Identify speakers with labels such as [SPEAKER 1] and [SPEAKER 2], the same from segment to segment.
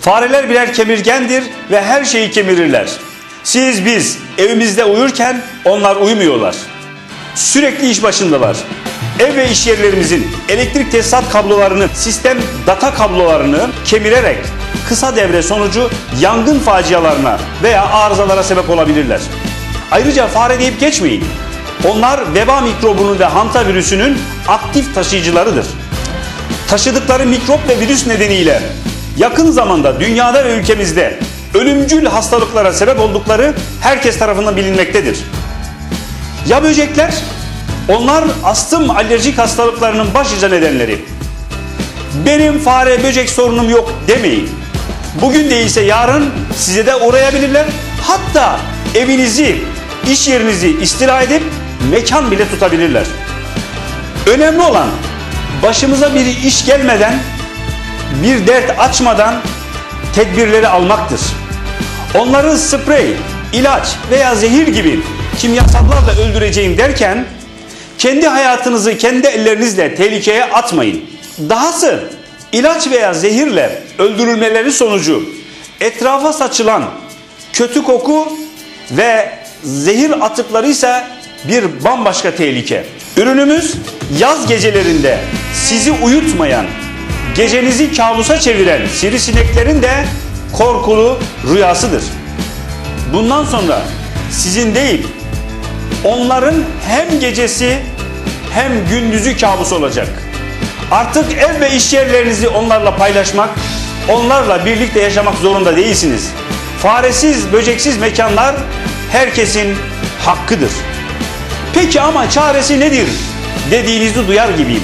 [SPEAKER 1] Fareler birer kemirgendir ve her şeyi kemirirler. Siz biz evimizde uyurken onlar uyumuyorlar. Sürekli iş başındalar. Ev ve iş yerlerimizin elektrik tesisat kablolarını, sistem data kablolarını kemirerek kısa devre sonucu yangın facialarına veya arızalara sebep olabilirler. Ayrıca fare deyip geçmeyin. Onlar veba mikrobunun ve hantavirüsünün aktif taşıyıcılarıdır. Taşıdıkları mikrop ve virüs nedeniyle yakın zamanda dünyada ve ülkemizde ölümcül hastalıklara sebep oldukları herkes tarafından bilinmektedir. Ya böcekler? Onlar astım alerjik hastalıklarının başlıca nedenleri. Benim fare böcek sorunum yok demeyin. Bugün değilse yarın size de uğrayabilirler. Hatta evinizi, iş yerinizi istila edip mekan bile tutabilirler. Önemli olan başımıza bir iş gelmeden, bir dert açmadan tedbirleri almaktır. Onları sprey, ilaç veya zehir gibi kimyasallarla öldüreceğim derken kendi hayatınızı kendi ellerinizle tehlikeye atmayın. Dahası ilaç veya zehirle öldürülmeleri sonucu etrafa saçılan kötü koku ve zehir atıkları ise bir bambaşka tehlike. Ürünümüz yaz gecelerinde sizi uyutmayan, gecenizi kabusa çeviren sivrisineklerin de korkulu rüyasıdır. Bundan sonra sizin değil, onların hem gecesi hem gündüzü kabus olacak. Artık ev ve iş yerlerinizi onlarla paylaşmak, onlarla birlikte yaşamak zorunda değilsiniz. Faresiz, böceksiz mekanlar herkesin hakkıdır. Peki ama çaresi nedir dediğinizi duyar gibiyim.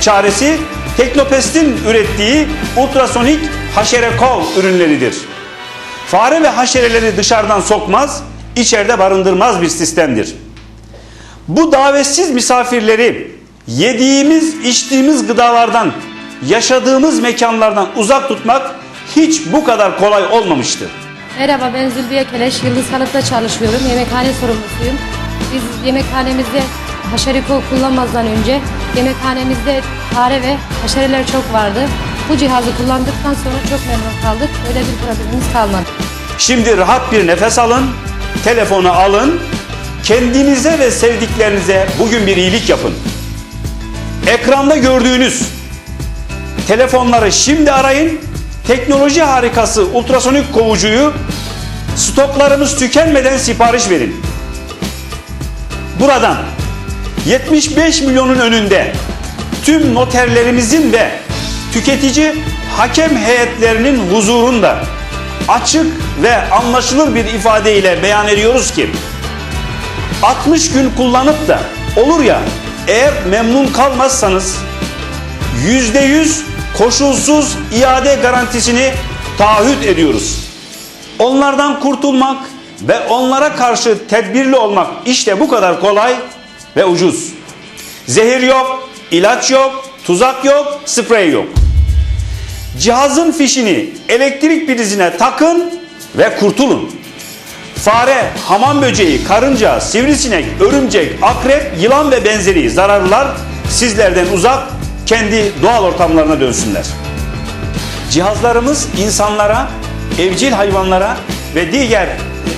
[SPEAKER 1] Çaresi Teknopest'in ürettiği ultrasonik haşere kol ürünleridir. Fare ve haşereleri dışarıdan sokmaz, içeride barındırmaz bir sistemdir. Bu davetsiz misafirleri yediğimiz, içtiğimiz gıdalardan, yaşadığımız mekanlardan uzak tutmak hiç bu kadar kolay olmamıştır.
[SPEAKER 2] Merhaba ben Zülbiye Keleş, Yıldız Kalıp'ta çalışıyorum. Yemekhane sorumlusuyum. Biz yemekhanemizde haşeriko kullanmazdan önce yemekhanemizde fare ve haşereler çok vardı. Bu cihazı kullandıktan sonra çok memnun kaldık. Öyle bir problemimiz kalmadı.
[SPEAKER 1] Şimdi rahat bir nefes alın, telefonu alın, kendinize ve sevdiklerinize bugün bir iyilik yapın. Ekranda gördüğünüz telefonları şimdi arayın. Teknoloji harikası ultrasonik kovucuyu stoklarımız tükenmeden sipariş verin. Buradan 75 milyonun önünde tüm noterlerimizin ve tüketici hakem heyetlerinin huzurunda açık ve anlaşılır bir ifadeyle beyan ediyoruz ki 60 gün kullanıp da olur ya eğer memnun kalmazsanız %100 koşulsuz iade garantisini taahhüt ediyoruz. Onlardan kurtulmak ve onlara karşı tedbirli olmak işte bu kadar kolay ve ucuz. Zehir yok, ilaç yok, tuzak yok, sprey yok. Cihazın fişini elektrik prizine takın ve kurtulun. Fare, hamam böceği, karınca, sivrisinek, örümcek, akrep, yılan ve benzeri zararlılar sizlerden uzak kendi doğal ortamlarına dönsünler. Cihazlarımız insanlara, evcil hayvanlara ve diğer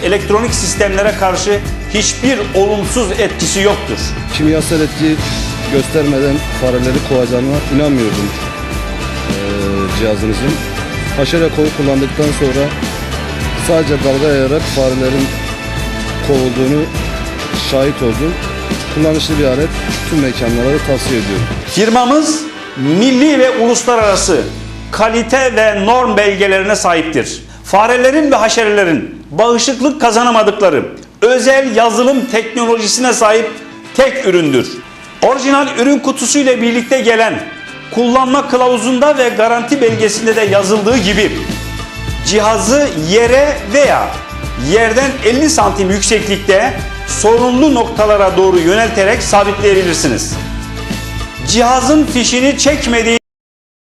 [SPEAKER 1] elektronik sistemlere karşı hiçbir olumsuz etkisi yoktur.
[SPEAKER 3] kimyasal etki göstermeden fareleri kovacağına inanmıyordum eee cihazınızın. Haşere kovu kullandıktan sonra sadece dalga yayarak farelerin kovulduğunu şahit oldum. Kullanışlı bir alet tüm mekanlara da tavsiye ediyorum.
[SPEAKER 1] Firmamız milli ve uluslararası kalite ve norm belgelerine sahiptir. Farelerin ve haşerelerin bağışıklık kazanamadıkları özel yazılım teknolojisine sahip tek üründür. Orijinal ürün kutusuyla birlikte gelen kullanma kılavuzunda ve garanti belgesinde de yazıldığı gibi cihazı yere veya yerden 50 santim yükseklikte sorunlu noktalara doğru yönelterek sabitleyebilirsiniz. Cihazın fişini çekmediğiniz